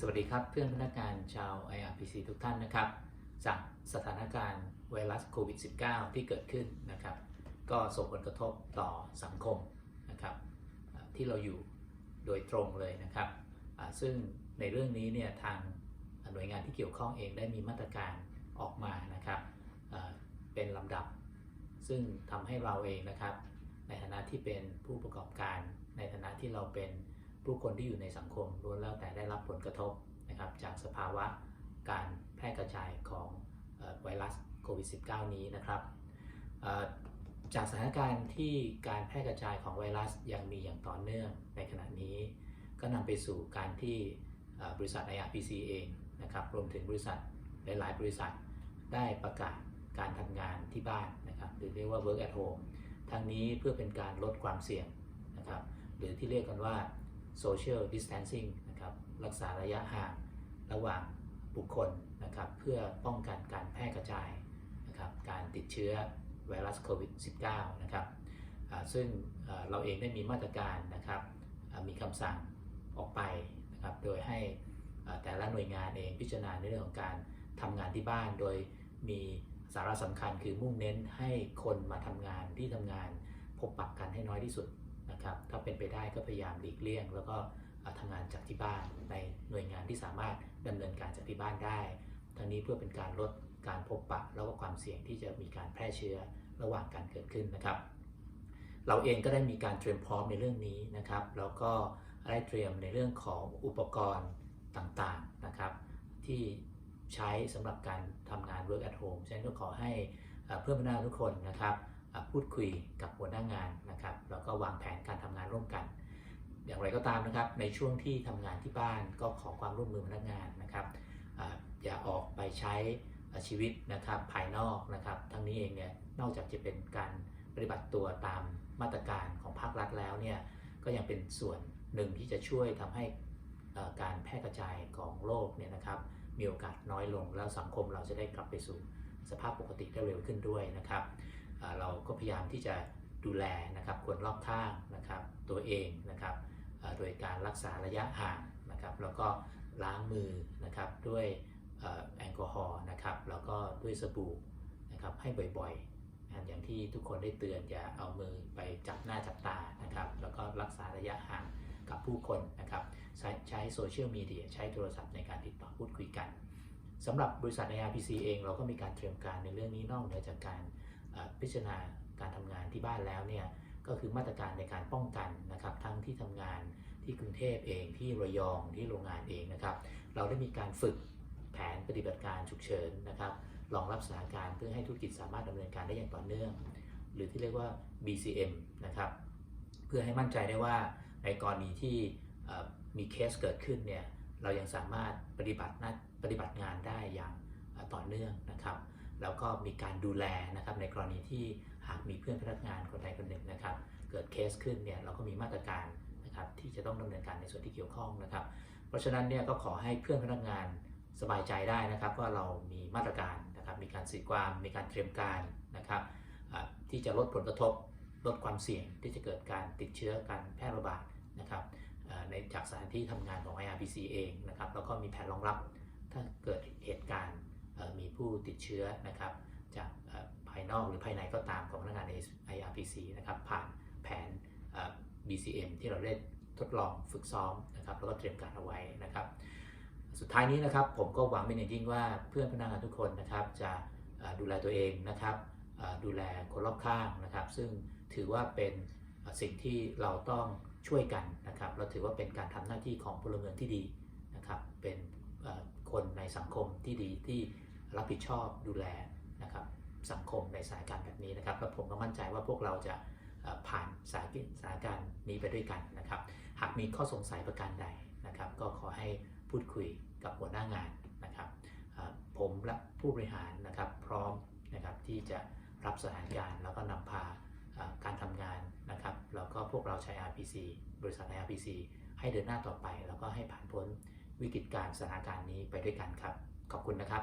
สวัสดีครับเพื่อนพนักงานชาว IRPC ทุกท่านนะครับ จากสถานการณ์ไวรัสโควิด -19 ที่เกิดขึ้นนะครับ ก็ส่งผลกระทบต่อสังคมนะครับที่เราอยู่โดยตรงเลยนะครับซึ่งในเรื่องนี้เนี่ยทางหน่วยงานที่เกี่ยวข้องเองได้มีมาตรการออกมานะครับเป็นลำดับ ซึ่งทำให้เราเองนะครับ ในฐานะที่เป็นผู้ประกอบการในฐานะที่เราเป็น ผู้คนที่อยู่ในสังคมล้วนแล้วแต่ได้รับผลกระทบนะครับจากสภาวะการแพร่กระจายของไวรัสโควิด -19 นี้นะครับจากสถานการณ์ที่การแพร่กระจายของไวรัสยังมีอย่างต่อเนื่องในขณะนี้ ก็นำไปสู่การที่บริษัท IRPC เองนะครับรวมถึงบริษัทหลาย ๆ บริษัทได้ประกาศการทำงานที่บ้านนะครับหรือเรียกว่า work at home ทั้งนี้เพื่อเป็นการลดความเสี่ยงนะครับหรือที่เรียกกันว่า social distancing นะครับรักษาระยะห่างระหว่างบุคคลนะครับเพื่อป้องกันการแพร่กระจายนะครับการติดเชื้อไวรัสโควิด -19 นะครับซึ่งเราเองได้มีมาตรการนะครับมีคำสั่งออกไปนะครับโดยให้แต่ละหน่วยงานเองพิจารณาในเรื่องของการทำงานที่บ้าน โดยมีสาระสำคัญคือมุ่งเน้นให้คนมาทำงานที่ทำงานพบปะกันให้น้อยที่สุด นะครับถ้าเป็นไปได้ก็พยายามหลีกเลี่ยง แล้วก็เอ่อทำงานจากที่บ้านในหน่วยงานที่สามารถดำเนินการจากที่บ้านได้ ทั้งนี้เพื่อเป็นการลดการพบปะแล้วก็ความเสี่ยงที่จะมีการแพร่เชื้อระหว่างการเกิดขึ้นนะครับ เราเองก็ได้มีการเตรียมพร้อมในเรื่องนี้นะครับ แล้วก็ได้เตรียมในเรื่องของอุปกรณ์ต่างๆนะครับ ที่ใช้สำหรับการทำงาน work at home ฉะนั้นก็ขอให้เพื่อนพนักงานทุกคนนะครับ พูดคุยกับหัวหน้างานนะครับแล้วก็วางแผนการทำงานร่วมกัน อย่างไรก็ตามนะครับในช่วงที่ทำงานที่บ้านก็ขอความร่วมมือพนักงานนะครับอย่าออกไปใช้ชีวิตนะครับภายนอกนะครับทั้งนี้เองเนี่ยนอกจากจะเป็นการปฏิบัติตัวตามมาตรการของภาครัฐแล้วเนี่ยก็ยังเป็นส่วนหนึ่งที่จะช่วยทำให้การแพร่กระจายของโรคเนี่ยนะครับมีโอกาสน้อยลงแล้วสังคมเราจะได้กลับไปสู่สภาพปกติได้เร็วขึ้นด้วยนะครับ เราก็พยายามที่จะดูแลนะครับคนรอบข้างนะครับตัวเองนะครับโดยการรักษาระยะห่างนะครับแล้วก็ล้างมือนะครับด้วยแอลกอฮอล์นะครับแล้วก็ด้วยสบู่นะครับให้บ่อยๆ อย่างที่ทุกคนได้เตือนอย่าเอามือไปจับหน้าจับตานะครับแล้วก็รักษาระยะห่างกับผู้คนนะครับใช้ใช้โซเชียลมีเดียใช้โทรศัพท์ในการติดต่อพูดคุยกันสำหรับบริษัท IRPC เองเราก็มีการเตรียมการในเรื่องนี้นอกเหนือจากการ พิจารณาการทำงานที่บ้านแล้วเนี่ยก็คือมาตรการในการป้องกันนะครับทั้งที่ทำงานที่กรุงเทพเองที่ระยองที่โรงงานเองนะครับ เราได้มีการฝึกแผนปฏิบัติการฉุกเฉินนะครับรองรับสถานการณ์เพื่อให้ธุรกิจสามารถดำเนินการได้อย่างต่อเนื่อง หรือที่เรียกว่า BCM นะครับเพื่อให้มั่นใจได้ว่าในกรณีที่มีเคสเกิดขึ้นเนี่ยเรายังสามารถปฏิบัติหน้าปฏิบัติงานได้อย่างต่อเนื่องนะครับ แล้วก็มีการดูแลนะครับในกรณีที่หากมีเพื่อนพนักงานคนใดคนหนึ่งนะครับ เกิดเคสขึ้นเนี่ยเราก็มีมาตรการนะครับที่จะต้องดำเนินการในส่วนที่เกี่ยวข้องนะครับ เพราะฉะนั้นเนี่ยก็ขอให้เพื่อนพนักงานสบายใจได้นะครับว่าเรามีมาตรการนะครับมีการสื่อความมีการเตรียมการนะครับที่จะลดผลกระทบลดความเสี่ยงที่จะเกิดการติดเชื้อการแพร่ระบาดนะครับในจากสถานที่ทำงานของ IRPC เองนะครับแล้วก็มีแผนรองรับถ้าเกิดเหตุการณ์ มีผู้ติดเชื้อนะครับจากภายนอกหรือภายในก็ตามของพนักงาน IRPC นะครับผ่านแผน BCM ที่เราได้ทดลองฝึกซ้อมนะครับแล้วก็เตรียมการเอาไว้นะครับ สุดท้ายนี้นะครับผมก็หวังเป็นอย่างยิ่งว่าเพื่อนพนักงานทุกคนนะครับจะดูแลตัวเองนะครับดูแลคนรอบข้างนะครับ ซึ่งถือว่าเป็นสิ่งที่เราต้องช่วยกันนะครับเราถือว่าเป็นการทำหน้าที่ของพลเมืองที่ดีนะครับเป็นคนในสังคมที่ดีที่ รับผิดชอบดูแลนะครับสังคมในสถานการณ์แบบนี้นะครับและผมก็มั่นใจว่าพวกเราจะผ่านสถานสานการณ์นี้ไปด้วยกันนะครับ หากมีข้อสงสัยประการใดนะครับ ก็ขอให้พูดคุยกับหัวหน้างานนะครับผมและผู้บริหารนะครับพร้อมนะครับที่จะรับสถานการณ์แล้วก็นำพาการทำงานนะครับแล้วก็พวกเราใช้ RPC บริษัท RPC ให้เดินหน้าต่อไป แล้วก็ให้ผ่านพ้นวิกฤตการณ์สถานการณ์นี้ไปด้วยกันครับ ขอบคุณนะครับ